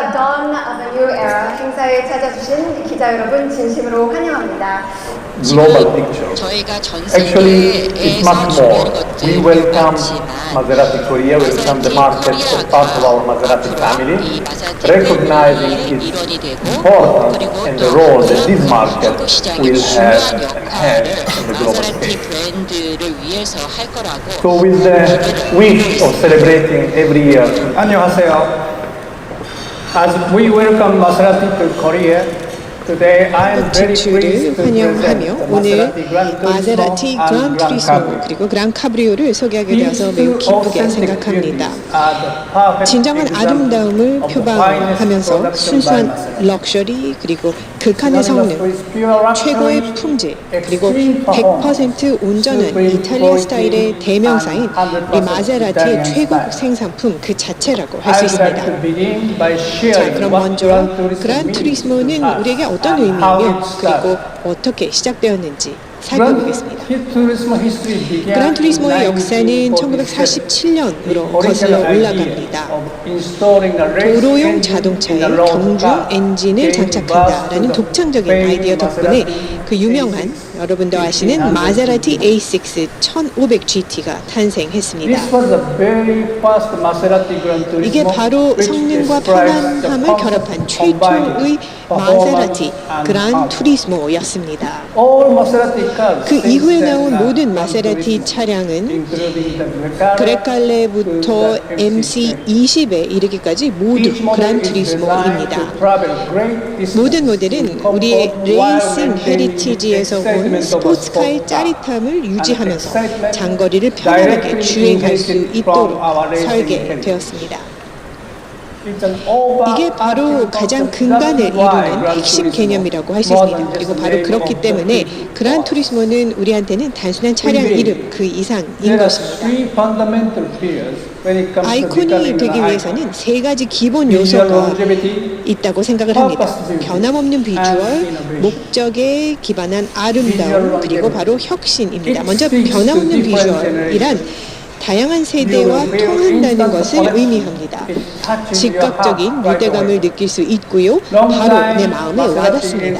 dawn of a new era 행사에 찾아주신 기자 여러분 진심으로 환영합니다. global picture. 저희가 전 Actually, it's 세계에서 much more. 준비하는 것들 We welcome 많지만 Maserati Korea, welcome the market as part of our Maserati family, recognizing its importance and the role that this market will have and has in the global 마세라티 scale. 브랜드를 위해서 할 거라고 So with the wish of celebrating every year 안녕하세요. As we welcome Maserati to Korea, today I am very pleased to present 환영하며 the 오늘 Maserati Gran 마세라티 Turismo 그란 Cabrio. 그리고 그란 카브리오를 소개하게 되어서 매우 기쁘게 생각합니다. 진정한 아름다움을 표방하면서 순수한. 럭셔리 그리고 극한의 성능 최고의 품질 그리고 extreme 100% 온전한 이탈리아 스타일의 대명사인 이100% 마세라티의 Italian 최고 style. 생산품 그 자체라고 할 수 있습니다. 자, 그럼 먼저 그란 투리스모는 us 우리에게 어떤 의미이며. 그리고 어떻게 시작되었는지 살펴보겠습니다. 그란 투리스모의 역사는 1947. 1947년으로 거슬러 올라갑니다. 도로용 자동차에 경주 엔진을 장착한다라는 독창적인 아이디어 덕분에 그 유명한 여러분도 아시는 마세라티 A6 1500GT가 탄생했습니다. 이게 바로 성능과 편안함을 결합한 최초의 마세라티 그란 투리스모였습니다. 그 이후에 나온 모든 마세라티 차량은 그레칼레부터 MC20에 이르기까지 모두 그란 투리스모입니다. 모든 모델은 우리의 레이싱 헤리티지에서 온 스포츠카의 짜릿함을 유지하면서 장거리를 편안하게 주행할 수 있도록 설계되었습니다. 이게 바로 가장 근간을 이루는 핵심 개념이라고 할 수 있습니다. 그리고 바로 그렇기 때문에 그란 투리스모는 우리한테는 단순한 차량 이름 그 이상인 것입니다. 아이콘이 되기 위해서는 세 가지 기본 요소가 있다고 생각을 합니다. 변함없는 비주얼, 목적에 기반한 아름다움, 그리고 바로 혁신입니다. 먼저 변함없는 비주얼이란 다양한 세대와 통한다는 것을 의미합니다. 즉각적인 유대감을 느낄 수 있고요. 바로 내 마음에 와닿습니다.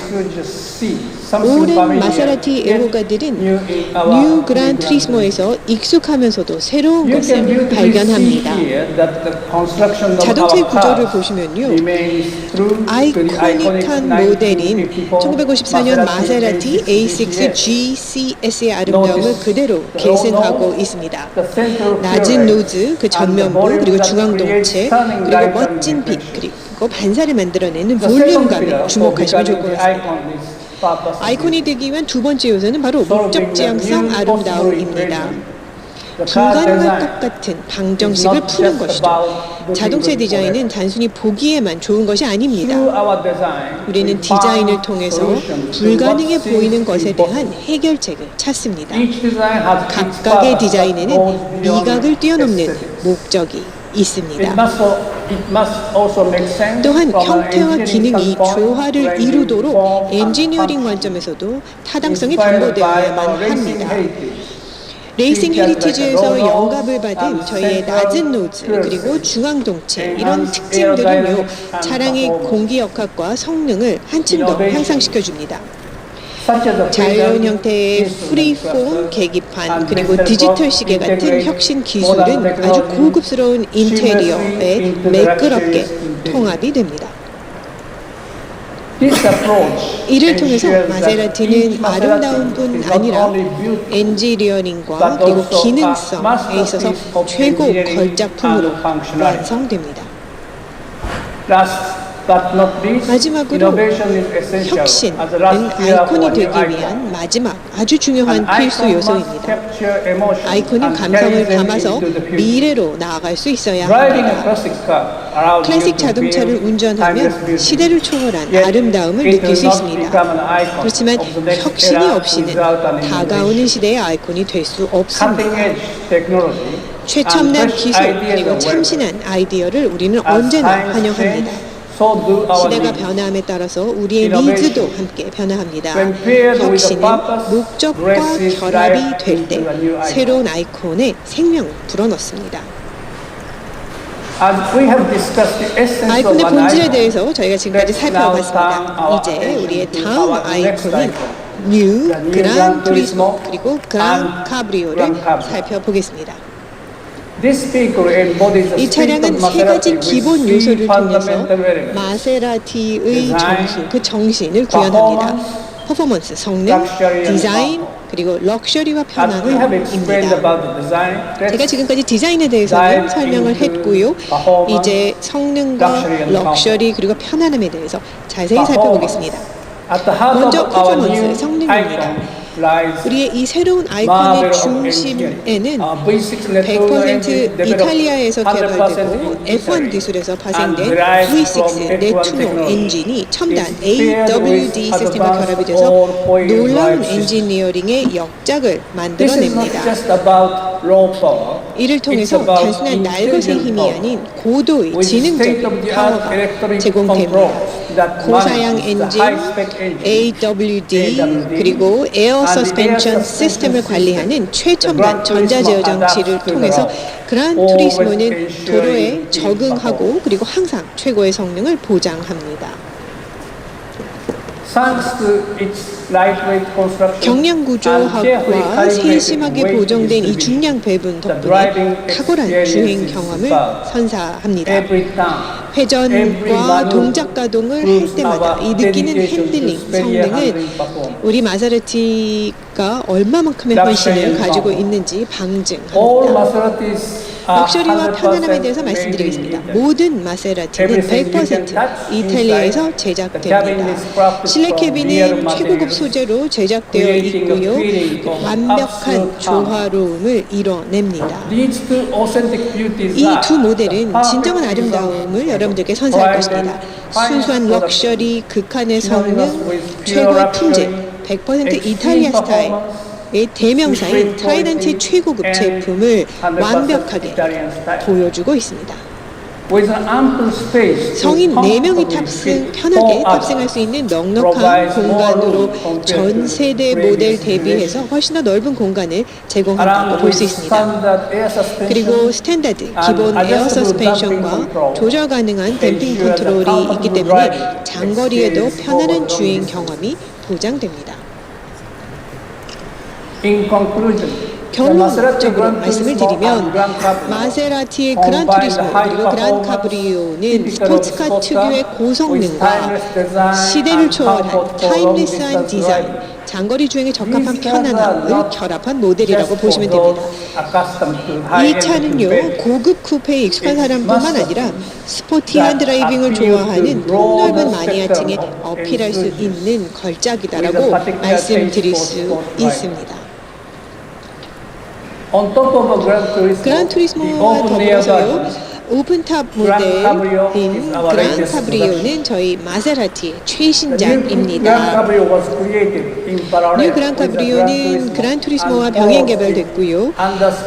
오랜 마세라티 애호가들은 뉴 그란 트리스모에서 익숙하면서도 새로운 것을 발견합니다. 자동차의 구조를 보시면요. 아이코닉한 모델인 1954년 마세라티 A6 GCS의 아름다움을 그대로 계승하고 있습니다. 낮은 노즈, 그 전면부, 그리고 중앙동체, 그리고 멋진 빛, 그리고 반사를 만들어내는 볼륨감에 주목하시면 좋을 것 같습니다. 아이콘이 되기 위한 두 번째 요소는 바로 목적 지향성 아름다움입니다. 중간과 똑같은 방정식을 푸는 것이죠. 자동차 디자인은 단순히 보기에만 좋은 것이 아닙니다. 우리는 디자인을 통해서 불가능해 보이는 것에 대한 해결책을 찾습니다. 각각의 디자인에는 미각을 뛰어넘는 목적이 있습니다. 또한 형태와 기능이 조화를 이루도록 엔지니어링 관점에서도 타당성이 담보되어야만 합니다. 레이싱 헤리티지에서 영감을 받은 저희의 낮은 노즈 그리고 중앙 동체 이런 특징들은요 차량의 공기 역학과 성능을 한층 더 향상시켜 줍니다. 자유로운 형태의 프리폼 계기판 그리고 디지털 시계 같은 혁신 기술은 아주 고급스러운 인테리어에 매끄럽게 통합이 됩니다. 이를 통해서 마세라티는 아름다움뿐 아니라 엔지니어링과 그리고 기능성에 있어서 최고 걸작품으로 완성됩니다. 마지막으로 혁신은 아이콘이 되기 위한 마지막 아주 중요한 필수 요소입니다. 아이콘은 감성을 담아서 미래로 나아갈 수 있어야 합니다. 클래식 자동차를 운전하면 시대를 초월한 아름다움을 느낄 수 있습니다. 그렇지만 혁신이 없이는 다가오는 시대의 아이콘이 될 수 없습니다. 최첨단 기술 그리고 참신한 아이디어를 우리는 언제나 환영합니다. 시대가 변함에 따라서 우리의 니즈도 함께 변화합니다. 혁신은 목적과 결합이 될 때 새로운 아이콘에 생명을 불어넣습니다. As we have discussed the essence of 아이콘의 본질에 대해서 저희가 지금까지 살펴봤습니다. 이제 우리의 다음 아이콘은. 뉴 그란 투리스모 Turismo 그리고 그란 카브리오를. 살펴보겠습니다. 이 차량은 세 가지 기본 요소를 통해서. 마세라티의 Design, 정신, 그 정신을 구현합니다. 퍼포먼스, 성능, 디자인. 그리고 럭셔리와 편안함입니다. 제가 지금까지 디자인에 대해서는 설명을 했고요. 이제 성능과 럭셔리 그리고 편안함에 대해서 자세히 살펴보겠습니다. 먼저 퍼포먼스, 성능입니다. 우리의 이 새로운 아이콘의 중심에는 engineering. Our V6 natural 100% engine developed 이탈리아에서 100% 개발되고 in F1 Italy 기술에서 파생된 derived V6 from 네투노 F1 technology. 엔진이 첨단 AWD 시스템과 결합이 돼서 놀라운. 엔지니어링의 역작을 만들어냅니다. 이를 통해서 단순한 날것의 힘이. 아닌 고도의 지능적인 파워가 제공됩니다. 고사양 엔진, AWD, 그리고 에어 서스펜션 시스템을 관리하는. 최첨단 전자제어 장치를 통해서 그란 투리스모는 도로에 적응하고. 그리고 항상 최고의 성능을 보장합니다. 경량 구조학과 세심하게 보정된 이 중량 배분 덕분에 탁월한 주행 경험을. 선사합니다. 회전과 동작 가동을 할 때마다 이 느끼는 핸들링 성능은. 우리 마사르티가 얼마만큼의 헌신을 가지고. 있는지 방증합니다. 럭셔리와 100% 편안함에 대해서 말씀드리겠습니다. 모든 마세라티는 Everything you can 100% touch 이탈리아에서 제작됩니다. is crafted 실내 from 캐빈은 real 최고급 소재로 제작되어 있고요. 완벽한 조화로움을 이뤄냅니다. 이 두 모델은 진정한 아름다움을 여러분들께 선사할 것입니다. 순수한 럭셔리, 극한의 성능, 최고의 품질, 100% extreme 이탈리아 스타일 의 대명사인 quality, 최고급 제품을 100% 완벽하게. 보여주고 있습니다. 성인 4명이 comfortably 탑승, 편하게 탑승할. 수 있는 넉넉한 공간으로 전 세대 모델 대비해서. 훨씬 더 넓은 공간을 제공한다고 볼 수 있습니다. 그리고 스탠다드, 기본 에어 서스펜션과 조절 가능한 댐핑 컨트롤이 있기 때문에 장거리에도 편안한 주행 경험이 보장됩니다. 결론적으로 말씀을 드리면 마세라티의 그란 투리스모 그리고 그란 카브리오는 스포츠카 특유의 고성능과 시대를 초월한 타임리스한 디자인. 장거리 주행에 적합한 편안함을 결합한 모델이라고 보시면 됩니다. 이 차는요. 고급 쿠페에 익숙한 사람뿐만 아니라 스포티한 드라이빙을 좋아하는 폭넓은 마니아층에 어필할 수 있는 걸작이다라고 말씀드릴 수. 있습니다. On top of Gran Turismo, 그란 투리스모와 더불어서요 오픈탑 모델인 그란 카브리오는 저희 마세라티의 최신작입니다. 뉴 그란 카브리오는 그란 투리스모와 병행 개발됐고요.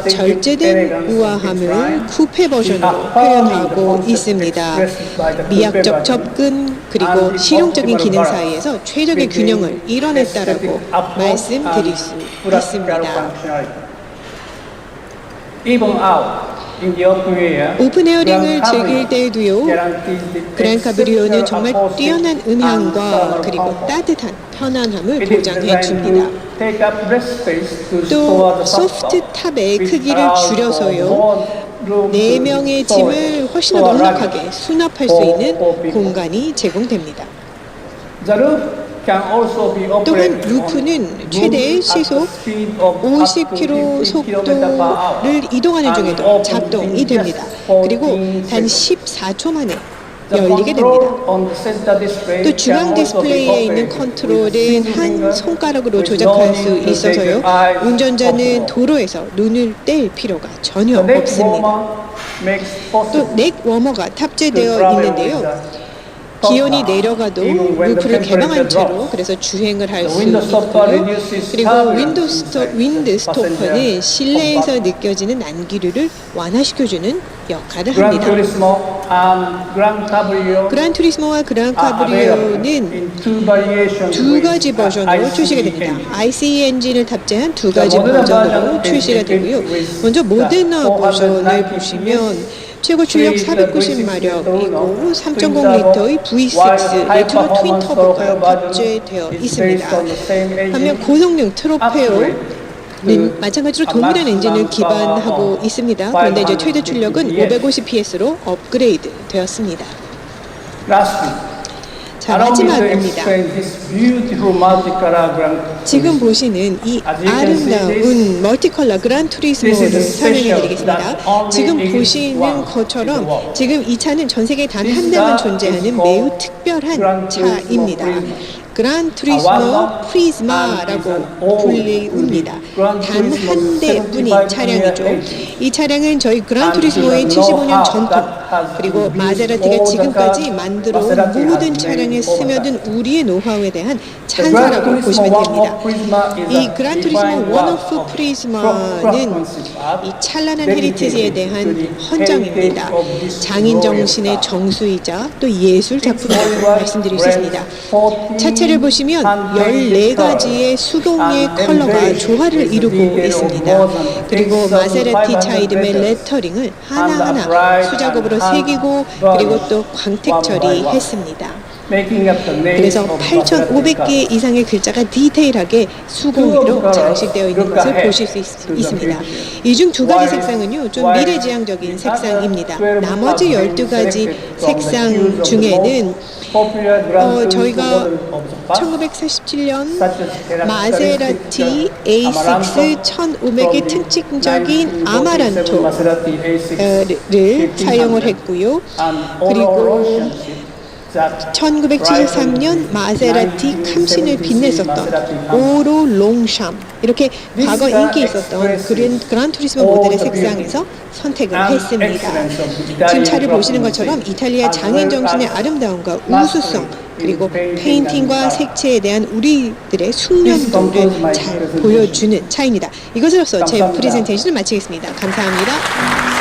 절제된 우아함을 쿠페 버전으로 표현하고 있습니다. 미학적 접근 그리고 실용적인 기능 사이에서 최적의 균형을 이뤄냈다라고 말씀드릴 수 있습니다. 오픈 에어링을 즐길 때에도요. 그란 카브리오는 정말 뛰어난 음향과 그리고. 따뜻한 편안함을 보장해 줍니다. 또 소프트 탑의 크기를 줄여서요. more room 네 to 명의 store 짐을 훨씬 더 넉넉하게 수납할 수 있는. 공간이 제공됩니다. 또한 루프는 최대 시속 the speed of up to 50km 50 km per hour. 속도를 이동하는 중에도 작동이 됩니다. 그리고 14단 seconds. 14초 만에 열리게 됩니다. 또 중앙 디스플레이에 있는 컨트롤은 한 손가락으로 조작할 수 있어서요. 운전자는. 도로에서 눈을 뗄 필요가 전혀 없습니다. 또 넥 워머가 탑재되어 있는데요. 기온이 내려가도 루프를 개방한 채로. 그래서 주행을 할 수 있고요. 그리고 윈도 스토, 윈드 스토퍼는 실내에서. 느껴지는 난기류를 완화시켜주는 역할을 합니다. 그란 투리스모와 그란 카브리오는 두 가지 버전으로 출시가 됩니다. ICE 엔진을 탑재한 두 가지 버전으로 출시가 되고요. 먼저 모데나 버전을 490 보시면 최고 출력 490마력이고 3.0리터의 V6 레트로 트윈 터보가 탑재되어 있습니다. 반면 고성능 트로페오 는 마찬가지로 동일한 엔진을 기반하고 있습니다. 그런데 이제 최대 출력은 550ps로 업그레이드 되었습니다. Beautiful multicolor Grand 지금 보시는 이 아름다운 멀티컬러 그란 투리스모를 설명해 드리겠습니다. 지금 보시는 것처럼 지금 이 차는 전 세계에 단 한 대만 존재하는 매우 특별한 차입니다. 그란 투리스모 프리즈마라고 불립니다. 단 한 대뿐인 차량이죠. 이 차량은 저희 그란 투리스모의 75년 전통 그리고 마세라티가 지금까지 만들어 온 모든 차량에 스며든 우리의 노하우에 대한 찬사라고 보시면 됩니다. 이 그란 투리스모 원오프 프리즈마는 이 찬란한 헤리티지에 대한 헌정입니다. 장인 정신의 정수이자 또 예술 작품이라고 말씀드릴 수 있습니다. 차체를 보시면 14가지의 수동의 컬러가 조화를 이루고 있습니다. 그리고 마세라티 차 이름의 레터링을 하나하나 수작업으로 새기고 그리고 또 광택 처리했습니다. 그래서 of 8,500개 이상의 글자가 디테일하게 수공예로 장식되어 있는 것을 보실 수 있, 습니다 이 중 두 가지 색상은요, 좀 미래지향적인 색상입니다. 나머지 12가지 색상 중에는 어, 저희가 1947년 마세라티 A6 1500의 특징적인 아마란토를 사용을 했고요. 그리고 1973년 마세라티 캄신을 빛냈었던 오로 롱샴 이렇게 과거 인기 있었던 그랜, 그란 투리스모 모델의 색상에서 선택을 했습니다. 지금 차를 보시는 것처럼 이탈리아 장인 정신의 아름다움과 우수성 그리고 페인팅과 색채에 대한 우리들의 숙련도를 잘 보여주는 차입니다. 이것으로서 제 프레젠테이션을 마치겠습니다. 감사합니다.